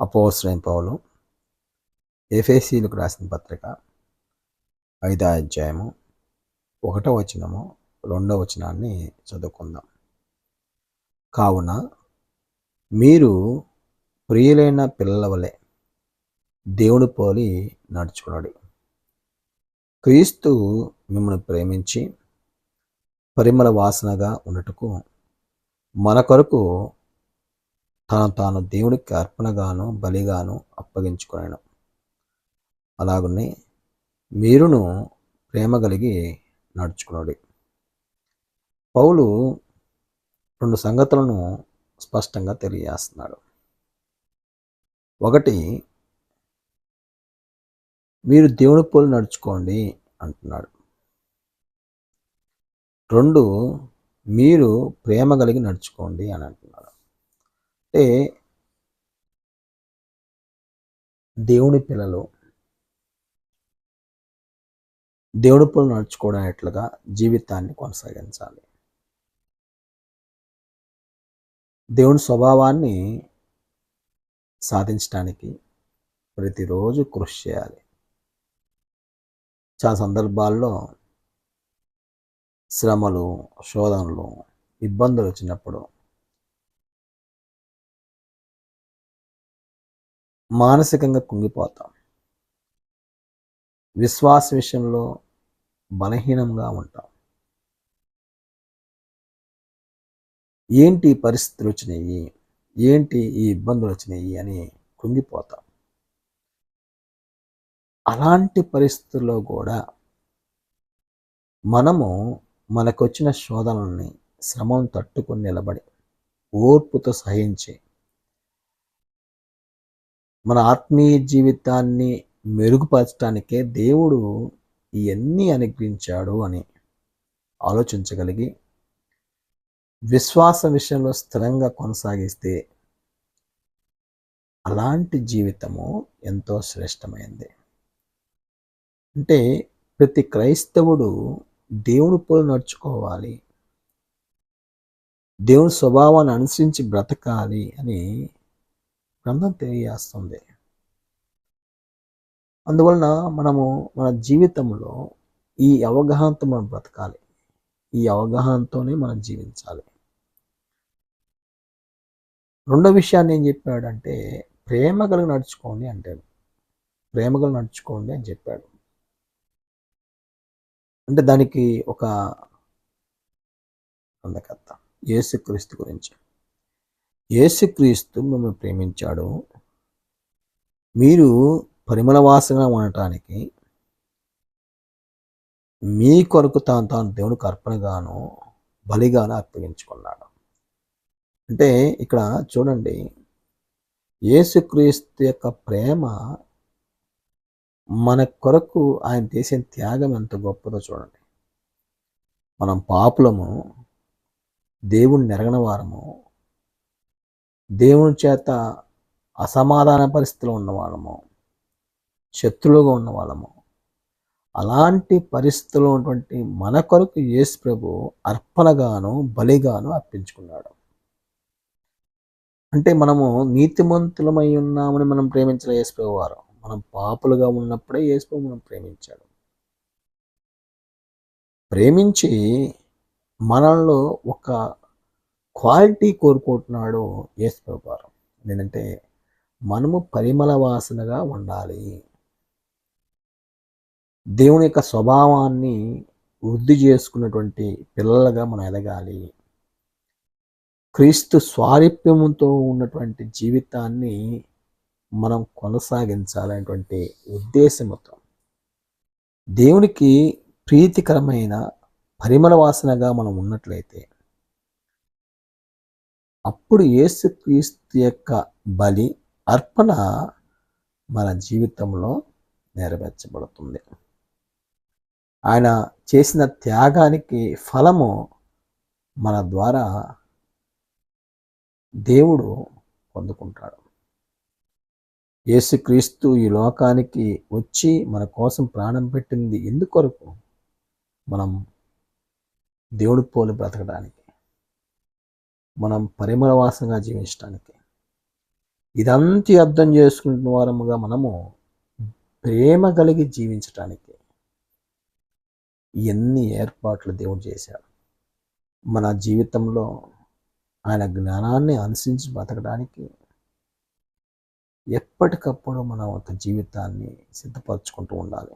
అపోశ్రయం పౌలు ఎఫేసీలకు రాసిన పత్రిక ఐదో అధ్యాయము ఒకటో వచనము రెండో వచనాన్ని చదువుకుందాం. కావున మీరు ప్రియులైన పిల్లల వలె దేవుని పోలి నడుచుకున్నాడు క్రీస్తు మిమ్మల్ని ప్రేమించి పరిమళ వాసనగా ఉన్నట్టుకు మన కొరకు తన తాను దేవుడికి అర్పణగాను బలిగాను అప్పగించుకున్నాను అలాగనే మీరును ప్రేమ కలిగి నడుచుకున్నాడు పౌలు రెండు సంగతులను స్పష్టంగా తెలియజేస్తున్నాడు. ఒకటి మీరు దేవుని పోలి నడుచుకోండి అంటున్నాడు. రెండు మీరు ప్రేమ కలిగి నడుచుకోండి అని అంటున్నాడు. అంటే దేవుని పిల్లలు దేవుడి పనులు నడుచుకోవడానిట్లుగా జీవితాన్ని కొనసాగించాలి. దేవుని స్వభావాన్ని సాధించడానికి ప్రతిరోజు కృషి చేయాలి. చాలా సందర్భాల్లో శ్రమలు శోధనలు ఇబ్బందులు వచ్చినప్పుడు మానసికంగా కుంగిపోతాం. విశ్వాస విషయంలో బలహీనంగా ఉంటాం. ఏంటి పరిస్థితులు వచ్చినాయి? ఏంటి ఈ ఇబ్బందులు వచ్చినాయి? అని కుంగిపోతాం. అలాంటి పరిస్థితుల్లో కూడా మనము మనకొచ్చిన శోధనల్ని శ్రమం తట్టుకొని నిలబడి ఓర్పుతో సహించి మన ఆత్మీయ జీవితాన్ని మెరుగుపరచడానికే దేవుడు ఇవన్నీ అనుగ్రహించాడు అని ఆలోచించగలిగి విశ్వాస విషయంలో స్థిరంగా కొనసాగిస్తే అలాంటి జీవితము ఎంతో శ్రేష్టమైంది. అంటే ప్రతి క్రైస్తవుడు దేవుని పోలు నడుచుకోవాలి దేవుని స్వభావాన్ని అనుసరించి బ్రతకాలి అని గ్రంథం తెలియజేస్తుంది. అందువలన మనము మన జీవితంలో ఈ అవగాహనతో మనం బ్రతకాలి. ఈ అవగాహనతోనే మనం జీవించాలి. రెండో విషయాన్ని ఏం చెప్పాడంటే ప్రేమ కలిగి నడుచుకోండి అంటాడు. ప్రేమ కలిగి నడుచుకోండి అని చెప్పాడు. అంటే దానికి ఒక అందకత్త యేసుక్రీస్తు గురించి. యేసుక్రీస్తు మిమ్మల్ని ప్రేమించాడు. మీరు పరిమళ వాసన ఉండటానికి మీ కొరకు తాను తాను దేవునికి అర్పణగాను బలిగాను అర్పగించుకున్నాడు అంటే ఇక్కడ చూడండి యేసుక్రీస్తు యొక్క ప్రేమ మన కొరకు ఆయన చేసిన త్యాగం ఎంత గొప్పదో చూడండి. మనం పాపులము దేవుణ్ణి నెరగని వారము దేవుని చేత అసమాధాన పరిస్థితిలో ఉన్నవాళ్ళము శత్రులుగా ఉన్న వాళ్ళము అలాంటి పరిస్థితుల్లో ఉన్నటువంటి మన కొరకు యేసు ప్రభు అర్పణగాను బలిగాను అర్పించుకున్నాడు. అంటే మనము నీతిమంతులమై ఉన్నామని మనం ప్రేమించిన యేసుప్రభు వారు. మనం పాపులుగా ఉన్నప్పుడే యేసుప్రభు మనం ప్రేమించాడు. ప్రేమించి మనల్లో ఒక క్వాలిటీ కోరుకుంటున్నాడు యేసు ప్రభావం ఏంటంటే మనము పరిమళ వాసనగా ఉండాలి. దేవుని యొక్క స్వభావాన్ని వృద్ధి చేసుకున్నటువంటి పిల్లలుగా మనం ఎదగాలి. క్రీస్తు స్వారూప్యముతో ఉన్నటువంటి జీవితాన్ని మనం కొనసాగించాలనేటువంటి ఉద్దేశంతో దేవునికి ప్రీతికరమైన పరిమళ వాసనగా మనం ఉన్నట్లయితే అప్పుడు యేసుక్రీస్తు యొక్క బలి అర్పణ మన జీవితంలో నెరవేర్చబడుతుంది. ఆయన చేసిన త్యాగానికి ఫలము మన ద్వారా దేవుడు పొందుకుంటాడు. యేసుక్రీస్తు ఈ లోకానికి వచ్చి మన కోసం ప్రాణం పెట్టింది ఎందుకొరకు? మనం దేవుడి పోలి బ్రతకడానికి. మనం పరిమళవాసంగా జీవించడానికి ఇదంతా అర్థం చేసుకుంటున్న వారముగా మనము ప్రేమ కలిగి జీవించటానికి ఎన్ని ఏర్పాట్లు దేవుడు చేశాడు. మన జీవితంలో ఆయన జ్ఞానాన్ని అనుసరించి బతకడానికి ఎప్పటికప్పుడు మనం ఒక జీవితాన్ని సిద్ధపరచుకుంటూ ఉండాలి.